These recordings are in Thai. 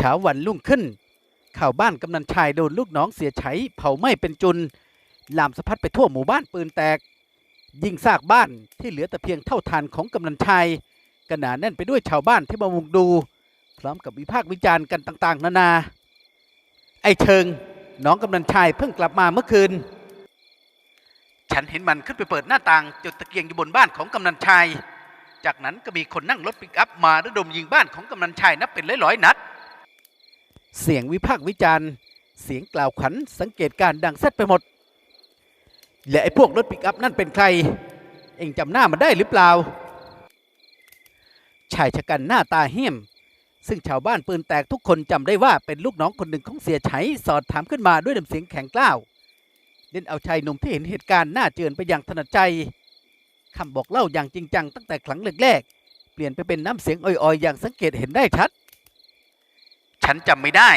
ช้าวันรุ่งขึ้น ข่าวบ้านกำนันชายโดนลูกน้องเสียใช้เผาไหม้เป็นจุน ลามสะพัดไปทั่วหมู่บ้านปืนแตก ยิงซากบ้านที่เหลือแต่เพียงเท่าทานของกำนันชายกระหนาแน่นไปด้วยชาวบ้านที่มามุงดู พร้อมกับวิพากษ์วิจารณ์กันต่าง ๆ นานา ไอ้เชิง น้องกำนันชายเพิ่งกลับมาเมื่อคืน ฉันเห็นมันขึ้นไปเปิดหน้าต่างจุดตะเกียงอยู่บนบ้านของกำนันชาย จากนั้นก็มีคนนั่งรถปิกอัพมาระดมยิงบ้านของกำนันชายนับเป็นร้อยๆนัด เสียงวิพากษ์วิจารณ์ เสียงกล่าวขวัญสังเกตการณ์ดังเซตไปหมด และไอ้พวกรถปิกอัพนั่นเป็นใคร เองจำหน้ามันได้หรือเปล่า ชายชะกันหน้าตาเหี้ยม ซึ่งชาวบ้านปืนแตกทุกคนจำได้ว่าเป็นลูกน้องคนหนึ่งของเสียไฉสอดถามขึ้นมาด้วยน้ำเสียงแข็งกล้าวเล่นเอาชายหนุ่มที่เห็นเหตุการณ์หน้าเจือนไปอย่างถนัดใจคำบอกเล่าอย่างจริงจังตั้งแต่ครั้งแรกๆเปลี่ยนไปเป็นน้ำเสียงอ่อยๆ อย่างสังเกตเห็นได้ชัด ฉันจำไม่ได้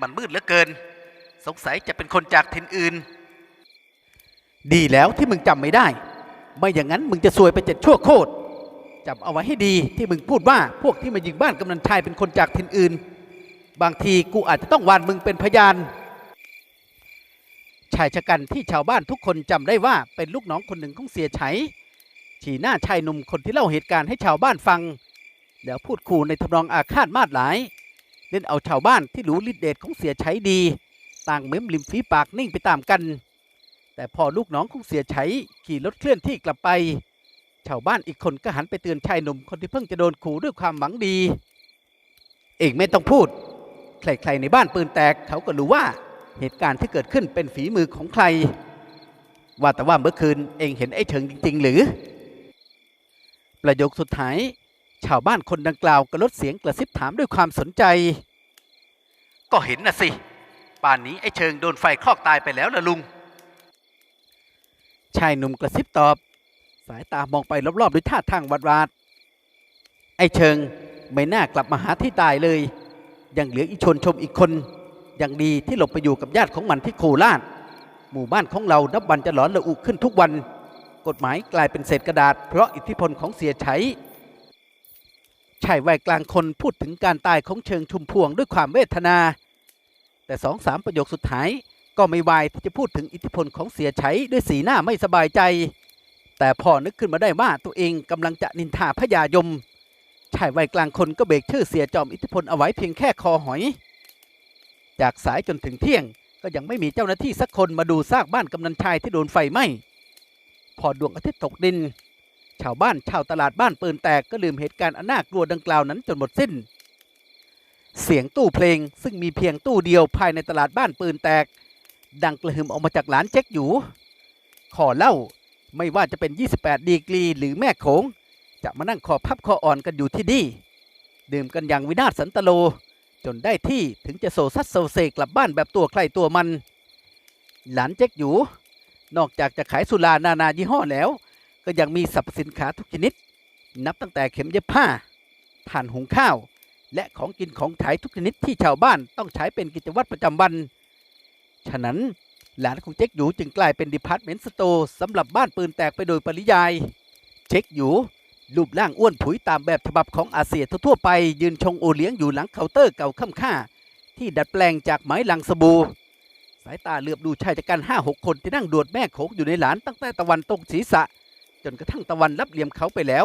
มันมืดเหลือเกิน สงสัยจะเป็นคนจากถิ่นอื่น ดีแล้วที่มึงจำไม่ได้ ไม่อย่างนั้นมึงจะซวยไปเจ็ดชั่วโคตรจำเอาไว้ให้ดีที่มึงพูดว่าพวกที่มายิงบ้านกำนันชายเป็นคนจากถิ่นอื่น บางทีกูอาจจะต้องวานมึงเป็นพยาน ชายชะกันที่ชาวบ้านทุกคนจำได้ว่าเป็นลูกน้องคนหนึ่งของเสียไฉฉีหน้าชายหนุ่มคนที่เล่าเหตุการณ์ให้ชาวบ้านฟัง แล้วพูดขู่ในทำนองอาฆาตมาดหลาย เล่นเอาชาวบ้านที่รู้ฤทธิเดชของเสียไฉดี ต่างเม้มริมฝีปากนิ่งไปตามกัน แต่พอลูกน้องของเสียไฉขี่รถเคลื่อนที่กลับไป ชาวบ้านอีกคนก็หันไปเตือนชายหนุ่มคนที่เพิ่งจะโดนขู่ด้วยความหวังดี เองไม่ต้องพูด ใครๆในบ้านปืนแตกเขาก็รู้ว่าเหตุการณ์ที่เกิดขึ้นเป็นฝีมือของใคร ว่าแต่ว่าเมื่อคืนเองเห็นไอ้เฉิงจริง ๆ หรือ ประโยคสุดท้าย ชาวบ้านคนดังกล่าวก็ลดเสียงกระซิบถามด้วยความสนใจ ก็เห็นนะสิป่านนี้ไอ้เชิงโดนไฟคลอกตายไปแล้วล่ะลุง ชายหนุ่มกระซิบตอบ สายตามองไปรอบๆด้วยท่าทางหวาดวาด ไอ้เชิงไม่น่ากลับมาหาที่ตายเลย ยังเหลืออีชนชมอีกคน ยังดีที่หลบไปอยู่กับญาติของมันที่โคราช หมู่บ้านของเรานับวันจะหลอนระอุขึ้นทุกวัน กฎหมายกลายเป็นเศษกระดาษ เพราะอิทธิพลของเสียใช้ ชายวัยกลางคนพูดถึงการตายของเชิงชุมพวงด้วยความเวทนา แต่สองสามประโยคสุดท้ายก็ไม่วายที่จะพูดถึงอิทธิพลของเสียใช้ด้วยสีหน้าไม่สบายใจ แต่พอนึกขึ้นมาได้ว่าตัวเองกำลังจะนินทาพญายมชายวัยกลางคนก็เบรกชื่อเสียจอมอิทธิพลเอาไว้เพียงแค่คอหอย จากสายจนถึงเที่ยงก็ยังไม่มีเจ้าหน้าที่สักคนมาดูซากบ้านกำนันชายที่โดนไฟไหม้พอดวงอาทิตย์ตกดิน ชาวบ้านชาวตลาดบ้านปืนแตกก็ลืมเหตุการณ์อันน่ากลัวดังกล่าวนั้นจนหมดสิ้น เสียงตู้เพลงซึ่งมีเพียงตู้เดียวภายในตลาดบ้านปืนแตก ดังกระหึ่มออกมาจากหลานเจ๊กอยู่ ขอเล่าไม่ว่าจะเป็น 28 ดีกรี หรือแม่โขง จะมานั่งคอพับคออ่อนกันอยู่ที่นี่ดื่มกันอย่างวินาศสันตโล จนได้ที่ถึงจะโซซัดโซเซกลับบ้านแบบตัวใครตัวมัน หลานเจ๊กอยู่ นอกจากจะขายสุรานานายี่ห้อแล้ว ก็ยังมีสรรพสินค้าทุกชนิด นับตั้งแต่เข็มเย็บผ้าถ่านหุงข้าว และของกินของขายทุกชนิดที่ชาวบ้านต้องใช้เป็นกิจวัตรประจำวัน ฉะนั้นหลานของเจ๊กอยู่จึงกลายเป็นดิพาร์ตเมนต์สโตร์สำหรับบ้านปืนแตกไปโดยปริยาย เจ๊กอยู่รูปร่างอ้วนผุยตามแบบฉบับของอาเซียทั่วไป ยืนชงโอเลี้ยงอยู่หลังเคาน์เตอร์เก่าค่ำค่า ที่ดัดแปลงจากไม้ลังสบู่สายตาเหลือบดูชายจักรันห้าหกคนที่นั่งดวดแม่โขงอยู่ในหลานตั้งแต่ตะวันตกศีรษะ จนกระทั่งตะวันรับเหลี่ยมเขาไปแล้ว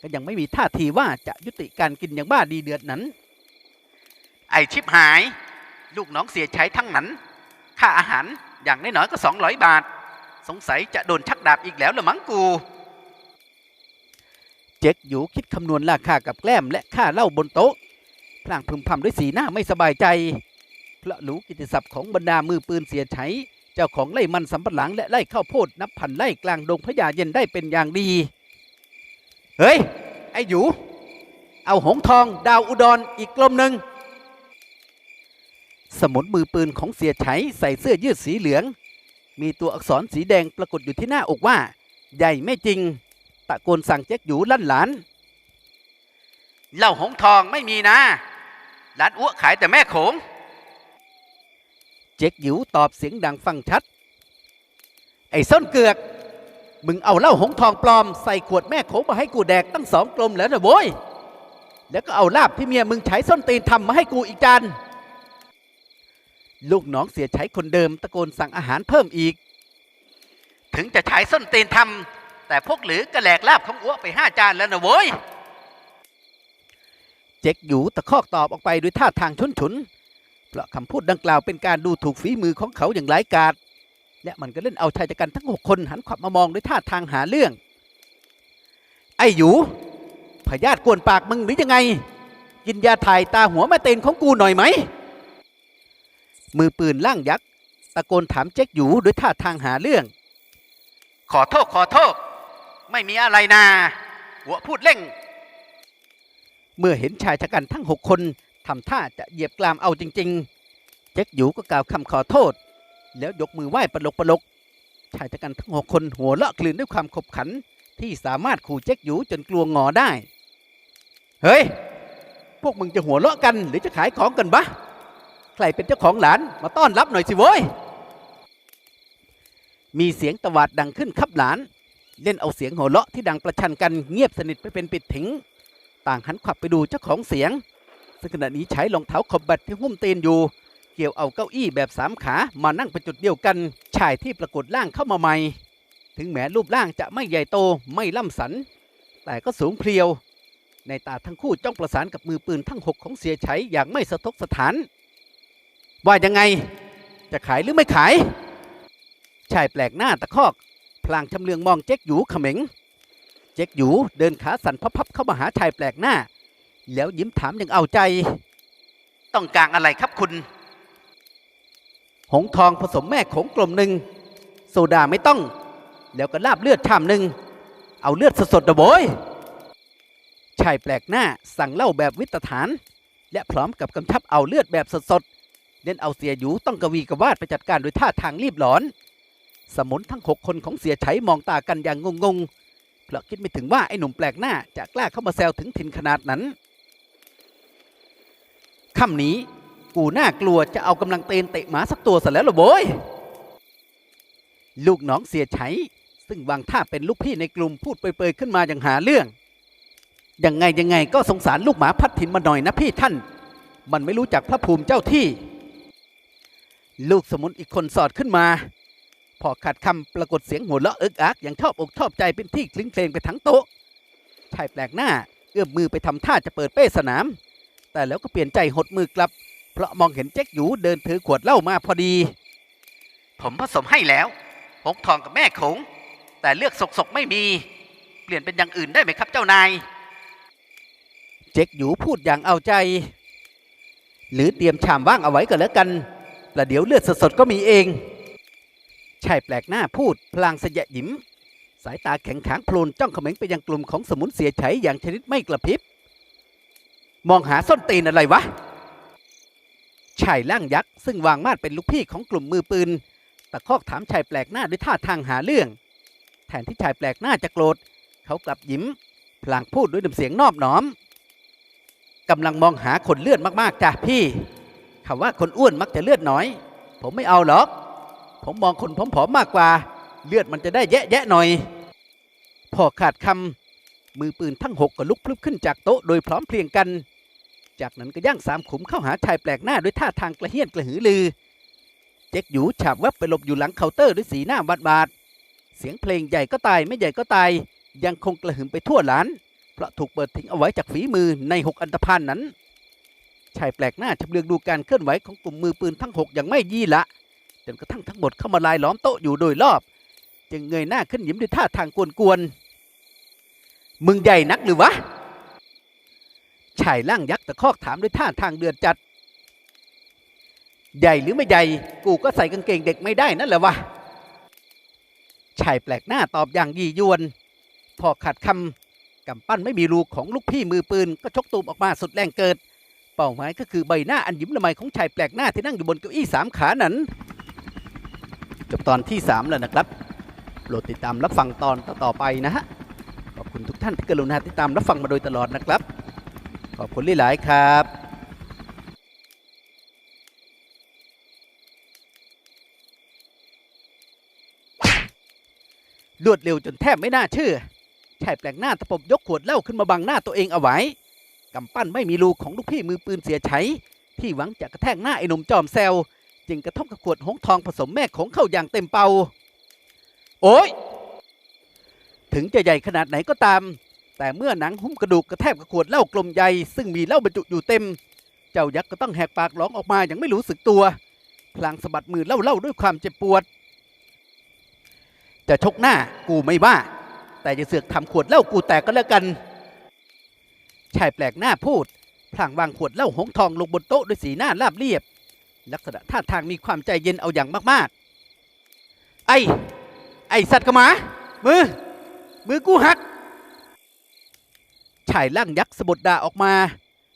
ก็ยังไม่มีท่าทีว่าจะยุติการกินอย่างบ้าดีเดือดนั้น ไอชิบหาย ลูกน้องเสียใช้ทั้งนั้นค่าอาหารอย่างน้อยๆก็สองร้อยบาท สงสัยจะโดนชักดาบอีกแล้วละมั้งกูเจ๊กอยู่คิดคำนวณราคากับแกล้มและค่าเหล้าบนโต๊ะพลางพึมพำด้วยสีหน้าไม่สบายใจ เพราะรู้กิตติศัพท์ของบรรดามือปืนเสียใช้ เจ้าของไล่มันสำปะหลังและไล่ข้าวโพดนับพันไล่กลางดงพญาเย็นได้เป็นอย่างดี เฮ้ย ไอ้หยูเอาหงทองดาวอุดรอีกกลมหนึ่ง สมุนมือปืนของเสียไฉใส่เสื้อยืดสีเหลือง มีตัวอักษรสีแดงปรากฏอยู่ที่หน้าอกว่า ใหญ่ไม่จริง ตะโกนสั่งเจ๊กหยูลั่นหลานเหล้าหงทองไม่มีนะร้านอ้วขายแต่แม่โขง เจ๊กหยูตอบเสียงดังฟังชัด ไอ้ส้นเกือก มึงเอาเหล้าหงทองปลอมใส่ขวดแม่โขมาให้กูแดกตั้งสองกลมแล้วนะโว้ย แล้วก็เอาลาบที่เมียมึงใช้ส้นตีนทำมาให้กูอีกจาน ลูกน้องเสียใช้คนเดิมตะโกนสั่งอาหารเพิ่มอีก ถึงจะใช้ส้นตีนทำแต่พวกหรือกระแหลกลาบของอ้วไปห้าจานแล้วนะโว้ย เจ๊กอยู่ตะคอกตอบออกไปด้วยท่าทางชุนฉุน เพราะคำพูดดังกล่าวเป็นการดูถูกฝีมือของเขาอย่างร้ายกาจและมันก็เล่นเอาชายจัดการทั้งหกคนหันขวับมามองด้วยท่าทางหาเรื่อง ไอ้หยูพยาธิกวนปากมึงหรือยังไง กินยาถ่ายตาหัวแม่เตนของกูหน่อยไหม มือปืนล่างยักษ์ตะโกนถามเจ๊กอยู่ด้วยท่าทางหาเรื่อง ขอโทษขอโทษ ไม่มีอะไรนาหัวพูดเล่ง เมื่อเห็นชายชะกันทั้งหกคน ทำท่าจะเหยียบกลามเอาจริง ๆ เจ๊กอยู่ก็กล่าวคำขอโทษ แล้วยกมือไหว้ปลกปลกชายชะกันทั้งหกคนหัวเราะกลืนด้วยความขบขัน ที่สามารถขู่เจ๊กอยู่จนกลัวงอได้ เฮ้ย พวกมึงจะหัวเราะกันหรือจะขายของกันบะใครเป็นเจ้าของหลานมาต้อนรับหน่อยสิโว้ย มีเสียงตวาดดังขึ้นครับหลาน เล่นเอาเสียงหัวเราะที่ดังประชันกันเงียบสนิทไปเป็นปิดถิง ต่างหันขวับไปดูเจ้าของเสียง ซึ่งขณะนี้ใช้รองเท้าขอบบัดที่หุ้มเตนอยู่ เกี่ยวเอาเก้าอี้แบบสามขามานั่งเป็นจุดเดียวกันชายที่ปรากฏร่างเข้ามาใหม่ ถึงแม้รูปร่างจะไม่ใหญ่โตไม่ล่ำสัน แต่ก็สูงเพรียว ในตาทั้งคู่จ้องประสานกับมือปืนทั้งหกของเสียชัยอย่างไม่สะทกสถาน ว่ายังไงจะขายหรือไม่ขาย ชายแปลกหน้าตะคอก พลางชำเลืองมองเจ๊กหยูเขม็ง เจ๊กหยูเดินขาสั่นพับๆเข้ามาหาชายแปลกหน้า แล้วยิ้มถามอย่างเอาใจ ต้องการอะไรครับคุณ หงทองผสมแม่โขงกลมหนึ่งโซดาไม่ต้อง แล้วก็ลาบเลือดชามหนึ่งเอาเลือดสดๆนะโบยชายแปลกหน้าสั่งเหล้าแบบวิตฐาน และพร้อมกับกำชับเอาเลือดแบบสดๆเล่นเอาเสียหยูต้องกวีกวาดไปจัดการโดยท่าทางรีบหลอน สมุนทั้งหกคนของเสียชัยมองตากันอย่างงงๆเพราะคิดไม่ถึงว่าไอ้หนุ่มแปลกหน้าจะกล้าเข้ามาแซวถึงถิ่นขนาดนั้น ค่ำนี้ กูน่ากลัวจะเอากำลังเตนเตะหมาสักตัวซะแล้วหรอโบยลูกน้องเสียชัยซึ่งวางท่าเป็นลูกพี่ในกลุ่มพูดเปยๆขึ้นมาอย่างหาเรื่อง ยังไงยังไงก็สงสารลูกหมาพัดถิ่นมาหน่อยนะพี่ท่าน มันไม่รู้จักพระภูมิเจ้าที่ ลูกสมุนอีกคนสอดขึ้นมา พอขาดคำปรากฏเสียงหัวเราะเอิกอักอย่างชอบอกชอบใจเป็นที่คลิ้งเพลงไปทั้งโต๊ะชายแปลกหน้า เอื้อมมือไปทำท่าจะเปิดเป้สนาม แต่แล้วก็เปลี่ยนใจหดมือกลับ เพราะมองเห็นเจ๊กหยูเดินถือขวดเหล้ามาพอดี ผมผสมให้แล้วหงทองกับแม่โขงแต่เลือกสกสกๆไม่มี เปลี่ยนเป็นอย่างอื่นได้ไหมครับเจ้านาย เจ๊กหยูพูดอย่างเอาใจ หรือเตรียมชามว่างเอาไว้ก็แล้วกันประเดี๋ยวเลือดสดๆก็มีเองชายแปลกหน้าพูดพลางสยะหยิม สายตาแข็งขางโพลนจ้องเขม็งไปยังกลุ่มของสมุนเสียไฉอย่างชนิดไม่กระพริบ มองหาส้นตีนอะไรวะ ชายล่างยักษ์ซึ่งวางมาดเป็นลูกพี่ของกลุ่มมือปืน ตะคอกถามชายแปลกหน้าด้วยท่าทางหาเรื่อง แทนที่ชายแปลกหน้าจะโกรธ เขากลับยิ้ม พลางพูดด้วยน้ำเสียงนอบน้อมกำลังมองหาคนเลือดมากๆจ้ะพี่คำว่าคนอ้วนมักจะเลือดน้อย ผมไม่เอาหรอก ผมมองคนผอมๆมากกว่า เลือดมันจะได้แยะๆหน่อย พอขาดคำมือปืนทั้งหกก็ลุกพลึบขึ้นจากโต๊ะโดยพร้อมเพรียงกัน จากนั้นก็ย่างสามขุมเข้าหาชายแปลกหน้าด้วยท่าทางกระเฮี้ยนกระหือรือ เจ๊กหยูฉาบแวบไปหลบอยู่หลังเคาน์เตอร์ด้วยสีหน้าบาดบาดเสียงเพลงใหญ่ก็ตายไม่ใหญ่ก็ตายยังคงกระหึ่มไปทั่วร้าน เพราะถูกเปิดทิ้งเอาไว้จากฝีมือในหกอันตพานนั้น ชายแปลกหน้าชำเลืองดูการเคลื่อนไหวของกลุ่มมือปืนทั้งหกอย่างไม่ยี่ละจนกระทั่งทั้งหมดเข้ามาลายล้อมโต๊ะอยู่โดยรอบ จึงเงยหน้าขึ้นยิ้มด้วยท่าทางกวนๆมึงใหญ่นักหรือวะ ชายล่างยักษ์ตะคอกถามด้วยท่าทางเดือดจัด ใหญ่หรือไม่ใหญ่ กูก็ใส่กางเกงเด็กไม่ได้นั่นแหละวะ ชายแปลกหน้าตอบอย่างยียวน พอขาดคำกำปั้นไม่มีรูของลูกพี่มือปืน ก็ชกตูมออกมาสุดแรงเกิด เป้าหมายก็คือใบหน้าอันยิ้มละไมของชายแปลกหน้าที่นั่งอยู่บนเก้าอี้สามขานั้น จบตอนที่ 3 แล้วนะครับโปรดติดตามรับฟังตอนต่อๆไปนะฮะ ขอบคุณทุกท่านที่กรุณาติดตามรับฟังมาโดยตลอดนะครับ ขอบคุณหลายๆครับรวดเร็วจนแทบไม่น่าเชื่อชายแปลกหน้าตะปบยกขวดเหล้าขึ้นมาบังหน้าตัวเองเอาไว้กำปั้นไม่มีรูของลูกพี่มือปืนเสียใช้ที่หวังจะกระแทกหน้าไอ้หนุ่มจอมแซวจึงกระทบกับขวดหงทองผสมแม่ของเข้าอย่างเต็มเป่า โอ้ย ถึงจะใหญ่ขนาดไหนก็ตาม แต่เมื่อหนังหุ้มกระดูกกระแทกกับขวดเหล้ากลมใหญ่ซึ่งมีเหล้าบรรจุอยู่เต็ม เจ้ายักษ์ก็ต้องแหกปากร้องออกมาอย่างไม่รู้สึกตัว พลางสะบัดมือเล่าเล่าด้วยความเจ็บปวด จะชกหน้ากูไม่ว่า แต่จะเสือกทำขวดเหล้ากูแตกก็แล้วกัน ชายแปลกหน้าพูดพลางวางขวดเหล้าหงทองลงบนโต๊ะด้วยสีหน้าราบเรียบ ลักษณะท่าทางมีความใจเย็นเอาอย่างมากๆ ไอ้ไอ้สัตว์กระหมามือมือกูหัก ชายร่างยักษ์สะบดดาออกมา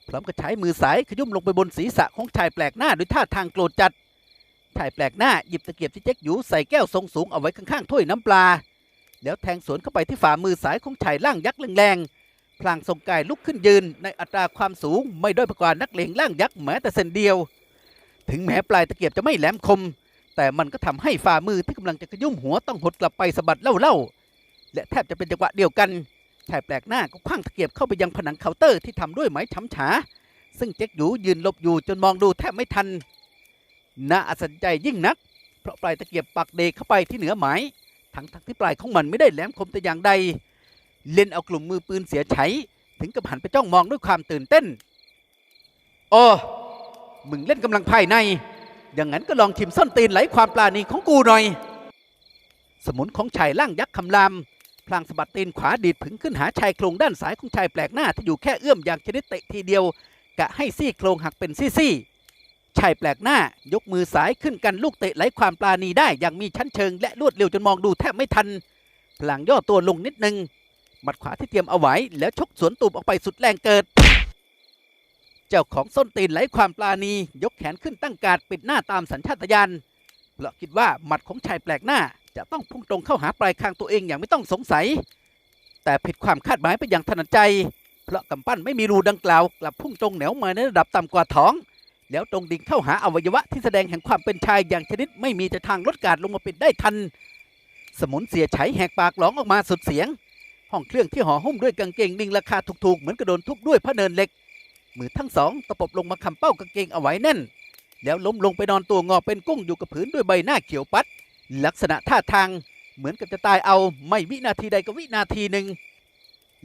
พร้อมกับใช้มือสายขยุ่มลงไปบนศีรษะของชายแปลกหน้าด้วยท่าทางโกรธจัด ชายแปลกหน้าหยิบตะเกียบที่เจ๊กอยู่ใส่แก้วทรงสูงเอาไว้ข้างๆถ้วยน้ำปลา แล้วแทงสวนเข้าไปที่ฝ่ามือสายของชายร่างยักษ์แรงๆพลางทรงกายลุกขึ้นยืนในอัตราความสูงไม่ด้อยกว่านักเลงร่างยักษ์แม้แต่เส้นเดียว ถึงแม้ปลายตะเกียบจะไม่แหลมคม แต่มันก็ทำให้ฝ่ามือที่กำลังจะขยุ่มหัวต้องหดกลับไปสะบัดเล่าๆและแทบจะเป็นจังหวะเดียวกัน ชายแปลกหน้าก็คว้างตะเกียบเข้าไปยังผนังเคาน์เตอร์ที่ทำด้วยไม้ช้ำฉา ซึ่งเจ๊กหยูยืนหลบอยู่จนมองดูแทบไม่ทัน น่าอัศจรรย์ใจยิ่งนัก เพราะปลายตะเกียบปักเดเข้าไปที่เหนือไม้ทั้งทั้งที่ปลายของมันไม่ได้แหลมคมแต่อย่างใด เล่นเอากลุ่มมือปืนเสียใช้ถึงกับหันไปจ้องมองด้วยความตื่นเต้นโอ้มึงเล่นกำลังภายใน อย่างนั้นก็ลองชิมส้นตีนไหลความปลาณีของกูหน่อย สมุนของชายล่างยักษ์คำราม พลางสะบัดตีนขวาดีดผึงขึ้นหาชายโครงด้านซ้ายของชายแปลกหน้าที่อยู่แค่เอื้อมอย่างชนิดเตะทีเดียว กะให้ซี่โครงหักเป็นซี่ๆชายแปลกหน้ายกมือสายขึ้นกันลูกเตะไหลความปราณีได้อย่างมีชั้นเชิงและรวดเร็วจนมองดูแทบไม่ทัน พลางย่อตัวลงนิดนึงหมัดขวาที่เตรียมเอาไว้แล้วชกสวนตูบออกไปสุดแรงเกิด เจ้าของส้นตีนไหลความปราณี ยกแขนขึ้นตั้งการปิดหน้าตามสัญชาตญาณเพราะคิดว่าหมัดของชายแปลกหน้า จะต้องพุ่งตรงเข้าหาปลายคางตัวเองอย่างไม่ต้องสงสัย แต่ผิดความคาดหมายไปอย่างถนัดใจ เพราะกำปั้นไม่มีรูดังกล่าวกลับพุ่งตรงแหนวมาในระดับต่ำกว่าท้อง แล้วตรงดิ่งเข้าหาอวัยวะที่แสดงแห่งความเป็นชายอย่างชนิดไม่มีจะทางลดการลงมาปิดได้ทัน สมุนเสียใช้แหกปากร้องออกมาสุดเสียง ห้องเครื่องที่ห่อหุ้มด้วยกางเกงลิงราคาถูกๆเหมือนกระโดนทุบด้วยพระเนินเหล็กมือทั้งสองตะปบลงมาคำเป้ากางเกงเอาไว้แน่น แล้วล้มลงไปนอนตัวงอเป็นกุ้งอยู่กับผืนด้วยใบหน้าเขียวปัด ลักษณะท่าทางเหมือนกับจะตายเอาไม่วินาทีใดก็วินาทีหนึ่ง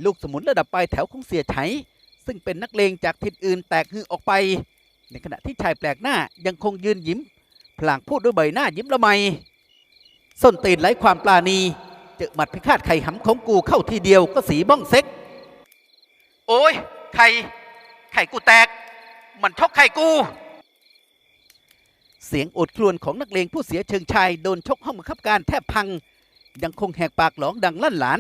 ลูกสมุนระดับปลายแถวของเสียไฉซึ่งเป็นนักเลงจากทิศอื่นแตกฮือออกไป ในขณะที่ชายแปลกหน้ายังคงยืนยิ้ม พลางพูดด้วยใบหน้ายิ้มละไม ส้นตีนไร้ความปราณีเจอหมัดพิฆาตไข่หำของกูเข้าทีเดียวก็สีบ้องเซ็ก โอ้ยไข่ไข่กูแตก มันชกไข่กู เสียงโอดครวญของนักเลงผู้เสียเชิงชายโดนชกห้องบังคับการแทบพัง ยังคงแหกปากหลองดังลั่นหลาน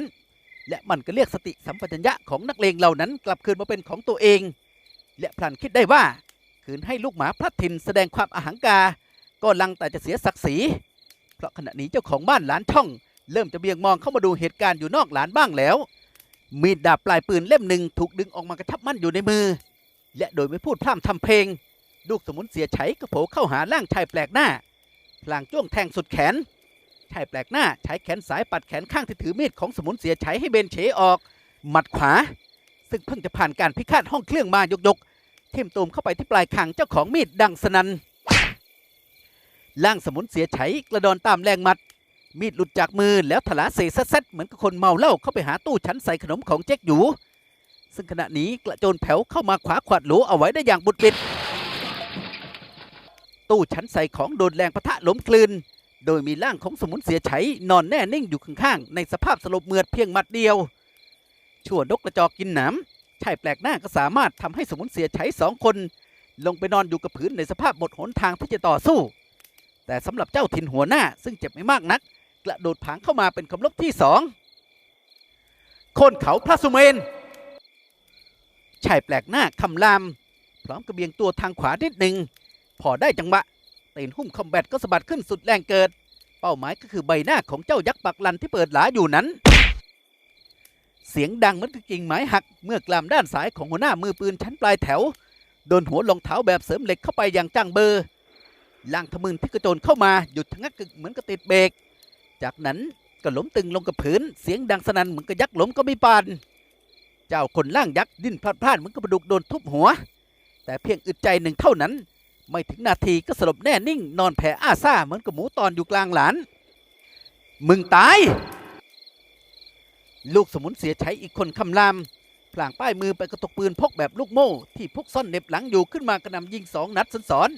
และมันก็เรียกสติสัมปชัญญะของนักเลงเหล่านั้นกลับคืนมาเป็นของตัวเอง และพลันคิดได้ว่าคืนให้ลูกหมาพลัดถิ่นแสดงความอาหังกา ก็ลังแต่จะเสียศักดิ์ศรีเพราะขณะนี้เจ้าของบ้านหลานช่อง เริ่มจะเบี่ยงมองเข้ามาดูเหตุการณ์อยู่นอกหลานบ้างแล้ว มีดดาบปลายปืนเล่มหนึ่งถูกดึงออกมากระชับมั่นอยู่ในมือ และโดยไม่พูดพร่ำทำเพลง ลูกสมุนเสียไฉก็โผล่เข้าหาร่างชายแปลกหน้าพลางจ้วงแทงสุดแขนชายแปลกหน้าใช้แขนสายปัดแขนข้างที่ถือมีดของสมุนเสียไฉให้เบนเฉออก หมัดขวา ซึ่งเพิ่งจะผ่านการพิฆาตห้องเครื่องมายกยกๆทิ่มตูมเข้าไปที่ปลายคางเจ้าของมีดดังสนันล่างสมุนเสียไฉกระดอนตามแรงหมัด มีดหลุดจากมือแล้วถลาเสซัดๆเหมือนกับคนเมาเหล้าเข้าไปหาตู้ชั้นใส่ขนมของเจ๊กหยูซึ่งขณะนี้กระโจนแผ่วเข้ามาขวาขวาดหลูเอาไว้ได้อย่างบุดบิด ตู้ชั้นใส่ของโดนแรงปะทะล้มคลืน โดยมีร่างของสมุนเสียไฉนอนแน่นิ่งอยู่ข้างๆในสภาพสลบเมือดเพียงหมัดเดียว ชั่วนกกระจอกกินหนามชายแปลกหน้าก็สามารถทำให้สมุนเสียไฉสองคน ลงไปนอนอยู่กับพื้นในสภาพหมดหนทางที่จะต่อสู้ แต่สำหรับเจ้าถิ่นหัวหน้าซึ่งเจ็บไม่มากนัก กระโดดผางเข้ามาเป็นคำลบที่สองโคนเขาพระสุเมนชายแปลกหน้าคำราม พร้อมกระเบียงตัวทางขวานิดหนึ่ง พอได้จังหวะตีนหุ้มคอมแบทก็สะบัดขึ้นสุดแรงเกิด เป้าหมายก็คือใบหน้าของเจ้ายักษ์ปักลันที่เปิดหลาอยู่นั้น เสียงดังเหมือนกับกิ่งไม้หัก เมื่อกลามด้านซ้ายของหัวหน้ามือปืนชั้นปลายแถว โดนหัวรองเท้าแบบเสริมเหล็กเข้าไปอย่างจังเบอร์ล่างทะมึนที่กระโจนเข้ามาหยุดชะงักกึกเหมือนกับติดเบรก จากนั้นก็ล้มตึงลงกับพื้น เสียงดังสนั่นเหมือนกับยักษ์ล้มก็ไม่ปาน เจ้าคนล่างยักษ์ดิ้นพลาดพลาดเหมือนกับปดุกโดนทุบหัว แต่เพียงอึดใจหนึ่งเท่านั้น ไม่ถึงนาทีก็สลบแน่นิ่ง นอนแผ่อาซ่าเหมือนกับหมูตอนอยู่กลางหลาน มึงตาย ลูกสมุนเสียใช้อีกคนคำรามพลางป้ายมือไปกระตกปืนพกแบบลูกโม่ที่พกซ่อนเน็บหลังอยู่ขึ้นมากระนำยิงสองนัดสอน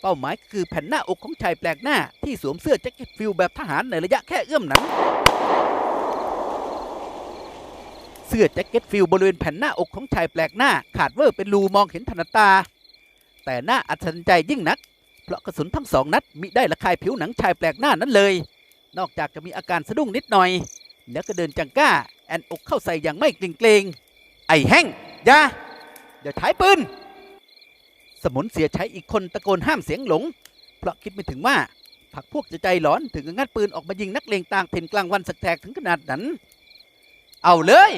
เป้าหมายคือแผ่นหน้าอกของชายแปลกหน้า ที่สวมเสื้อแจ็คเก็ตฟิลแบบทหารในระยะแค่เอื้อมหนัง เสื้อแจ็คเก็ตฟิลบริเวณแผ่นหน้าอกของชายแปลกหน้า ขาดเวอร์เป็นรูมองเห็นถนัดตา แต่หน้าอัศจรรย์ใจยิ่งนัก เพราะกระสุนทั้งสองนัดมิได้ระคายผิวหนังชายแปลกหน้านั้นเลย นอกจากจะมีอาการสะดุ้งนิดหน่อย แล้วก็เดินจังก้า แอนอกเข้าใส่อย่างไม่เกรงเกรงไอ้แห้งอยาอย่าถ่ายปืน สมุนเสียใช้อีกคนตะโกนห้ามเสียงหลง เพราะคิดไม่ถึงว่าผักพวกจะใจหลอนถึงกับงัดปืนออกมายิงนักเลงต่างถิ่นกลางวันสักแทกถึงขนาดนั้น เอาเลย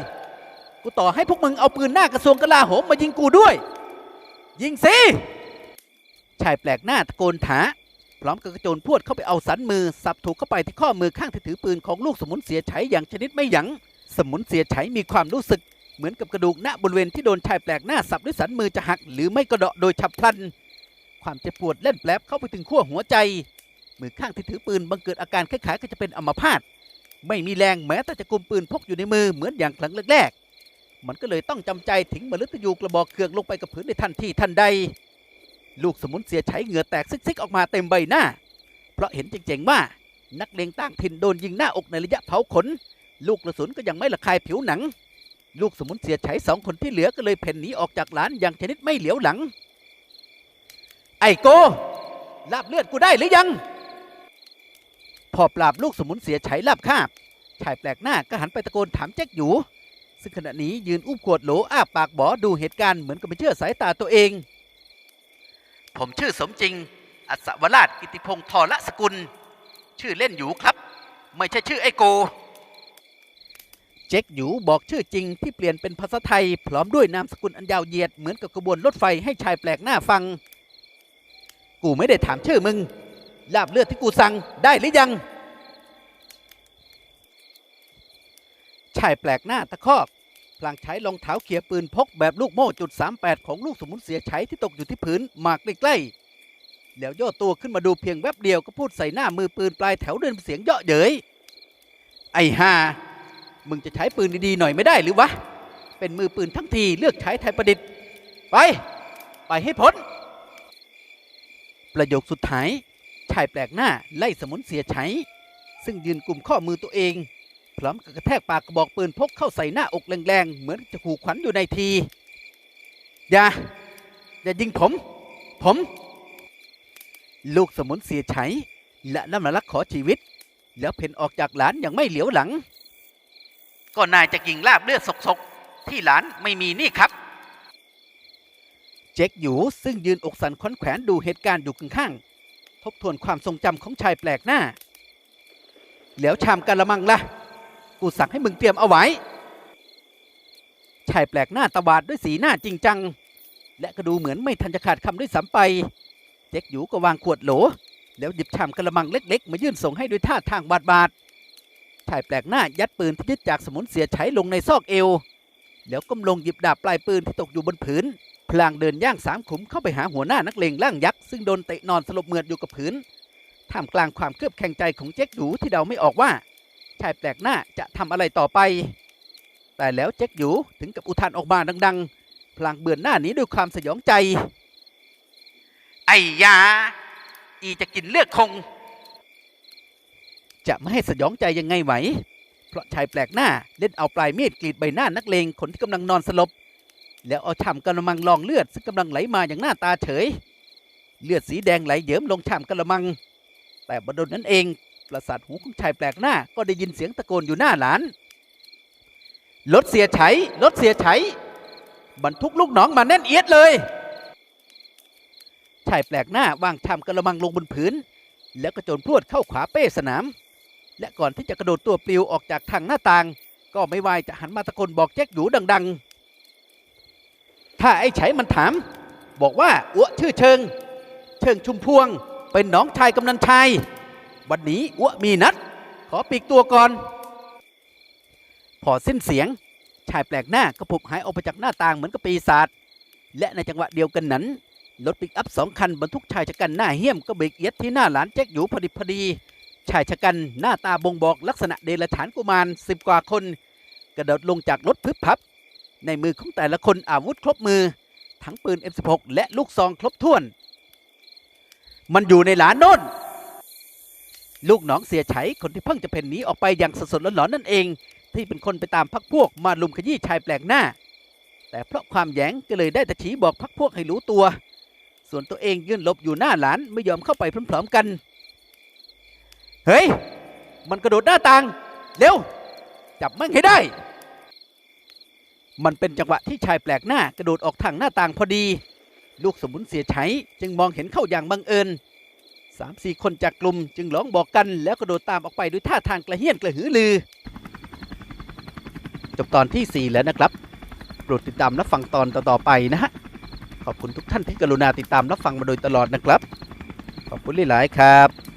กูต่อให้พวกมึงเอาปืนหน้ากระทรวงกลาโหมมายิงกูด้วย ยิงสิ ชายแปลกหน้าตะโกนถาพร้อมกับกระโจนพวดเข้าไปเอาสันมือสับถูกเข้าไปที่ข้อมือข้างที่ถือปืนของลูกสมุนเสียใช้อย่างชนิดไม่ยัง้งสมุนเสียใช้มีความรู้สึก เหมือนกับกระดูกหน้าบริเวณที่โดนชายแปลกหน้าสับด้วยสันมือจะหัก หรือไม่ก็เดาะโดยฉับพลัน ความเจ็บปวดเล่นแผลบเข้าไปถึงขั้วหัวใจ มือข้างที่ถือปืนบังเกิดอาการคล้ายๆก็จะเป็นอัมพาตไม่มีแรงแม้แต่จะกุมปืนพกอยู่ในมือเหมือนอย่างครั้งแรกๆมันก็เลยต้องจำใจทิ้งมฤตยูกระบอกเคืองลงไปกับพื้นในทันทีทันใด ลูกสมุนเสียใช้เหงื่อแตกซิกๆ ออกมาเต็มใบหน้า เพราะเห็นเจ๋งๆว่า นักเลงต่างถิ่นโดนยิงหน้าอกในระยะเผาขน ลูกกระสุนก็ยังไม่ระคายผิวหนัง ลูกสมุนเสียใช้สองคนที่เหลือก็เลยเพ่นหนีออกจากร้านอย่างชนิดไม่เหลียวหลัง ไอ้โกลาบเลือดกูได้หรือยัง พอปราบลูกสมุนเสียใช้ลาบคาบชายแปลกหน้าก็หันไปตะโกนถามแจ็คอยู่ซึ่งขณะนี้ยืนอุ้มขวดโหลอ้าปากบอดูเหตุการณ์เหมือนกับไม่เชื่อสายตาตัวเอง ผมชื่อสมจริง อัศวราชกิติพงศ์ทอละสกุล ชื่อเล่นอยู่ครับ ไม่ใช่ชื่อไอโก เจ๊กหยูบอกชื่อจริงที่เปลี่ยนเป็นภาษาไทย พร้อมด้วยนามสกุลอันยาวเหยียดเหมือนกับกระบวนรถไฟให้ชายแปลกหน้าฟัง กูไม่ได้ถามชื่อมึง ลาบเลือดที่กูสั่งได้หรือยัง ชายแปลกหน้าตะคอก พลางใช้รองเท้าเขี่ยปืนพกแบบลูกโม่จุด38 ของลูกสมุนเสียใช้ที่ตกอยู่ที่พื้นหมากใกล้ๆแล้วย่อตัวขึ้นมาดูเพียงแวบเดียวก็พูดใส่หน้ามือปืนปลายแถวเดินเสียงเยาะเย้ยไอ้ห่ามึงจะใช้ปืนดีๆหน่อยไม่ได้หรือวะ เป็นมือปืนทั้งทีเลือกใช้ไทยประดิษฐ์ ไป ไปให้พ้น ประโยคสุดท้ายชายแปลกหน้าไล่สมุนเสียใช้ ซึ่งยืนกลุ่มข้อมือตัวเอง พร้อมกับกระแทกปากกระบอกปืนพกเข้าใส่หน้าอกแรงๆ เหมือนจะขู่ขวัญอยู่ในที อย่า อย่ายิงผม ผม ลูกสมุนเสียใช้และน้ำละลักขอชีวิต แล้วเพ่นออกจากหลานอย่างไม่เหลียวหลัง ก็นายจะยิงลาบเลือดสกๆ ที่หลานไม่มีนี่ครับ เจ๊กอยู่ซึ่งยืนอกสันขวัญแขวนดูเหตุการณ์อยู่ข้างๆทบทวนความทรงจำของชายแปลกหน้า แล้วชามกะละมังล่ะ กูสั่งให้มึงเตรียมเอาไว้ชายแปลกหน้าตวาดด้วยสีหน้าจริงจัง และก็ดูเหมือนไม่ทันจะขาดคำด้วยซ้ำไป เจ๊กอยู่ก็วางขวดโหล แล้วหยิบชามกะละมังเล็ก ๆ มายื่นส่งให้ด้วยท่าทางบาดบาดชายแปลกหน้ายัดปืนที่ยึดจากสมุนเสียใช้ลงในซอกเอว แล้วก้มลงหยิบดาบปลายปืนที่ตกอยู่บนผืนพลางเดินย่างสามขุมเข้าไปหาหัวหน้านักเลงร่างยักษ์ซึ่งโดนเตะนอนสลบเมือดอยู่กับผืนท่ามกลางความเครือบแข็งใจของเจ๊กดูที่เดาไม่ออกว่า ชายแปลกหน้าจะทำอะไรต่อไป แต่แล้วเจ๊กอยู่ถึงกับอุทานออกมาดัง ๆ พลางเบือนหน้านี้ด้วยความสยองใจ ไอ้ยา อีจะกินเลือดคง จะไม่ให้สยองใจยังไงไหว เพราะชายแปลกหน้าเล่นเอาปลายมีดกรีดใบหน้านักเลงคนที่กำลังนอนสลบ แล้วเอาช่ำกระมังรองเลือดซึ่งกำลังไหลมาอย่างหน้าตาเฉย เลือดสีแดงไหลเยิ้มลงช่ำกระมัง แต่บดลนั้นเอง ประสาทหูของชายแปลกหน้า ก็ได้ยินเสียงตะโกนอยู่หน้าหลานรถเสียไฉรถเสียไฉบรรทุกลูกน้องมาแน่นเอียดเลยชายแปลกหน้าวางชามกระมังลงบนพื้น แล้วกระโจนพรวดเข้าขวาเป้สนาม และก่อนที่จะกระโดดตัวปลิวออกจากทางหน้าต่าง ก็ไม่วายจะหันมาตะโกนบอกแจ็คหยูดัง ๆ ถ้าไอ้ไฉมันถาม บอกว่าอ้วชื่อเชิง เชิงชุมพวง เป็นน้องชายกำนันชาย วันนี้อ้วมีนัด ขอปีกตัวก่อน พอสิ้นเสียง ชายแปลกหน้าก็ผุบหายออกไปจากหน้าต่างเหมือนกับปีศาจและในจังหวะเดียวกันนั้นรถปิกอัพสองคันบรรทุกชายชะกันหน้าเหี้ยมก็เบรกเอียดที่หน้าหลานแจ็คอยู่พอดิบพอดี ชายชะกันหน้าตาบ่งบอกลักษณะเดรัจฉานกุมารสิบกว่าคน กระโดดลงจากรถพึบพับ ในมือของแต่ละคนอาวุธครบมือ ทั้งปืน M16 และลูกซองครบถ้วน มันอยู่ในหลานโน่น ลูกน้องเสียไฉคนที่เพิ่งจะเพ่นหนีออกไปอย่างสดๆร้อนๆนั่นเอง ที่เป็นคนไปตามพักพวกมาลุมขยี้ชายแปลกหน้า แต่เพราะความแหยงก็เลยได้แต่ชี้บอกพักพวกให้รู้ตัว ส่วนตัวเองยืนหลบอยู่หน้าหลานไม่ยอมเข้าไปพร้อมๆกัน เฮ้ย มันกระโดดหน้าต่างเร็วจับมันให้ได้ มันเป็นจังหวะที่ชายแปลกหน้ากระโดดออกทางหน้าต่างพอดี ลูกสมุนเสียใช้จึงมองเห็นเข้าอย่างบังเอิญ สามสี่คนจากกลุ่มจึงร้องบอกกันแล้วกระโดดตามออกไปด้วยท่าทางกระเฮี้ยนกระหือลือ จบตอนที่ 4 แล้วนะครับ โปรดติดตามรับฟังตอนต่อๆไปนะฮะ ขอบคุณทุกท่านที่กรุณาติดตามรับฟังมาโดยตลอดนะครับ ขอบคุณหลายๆครับ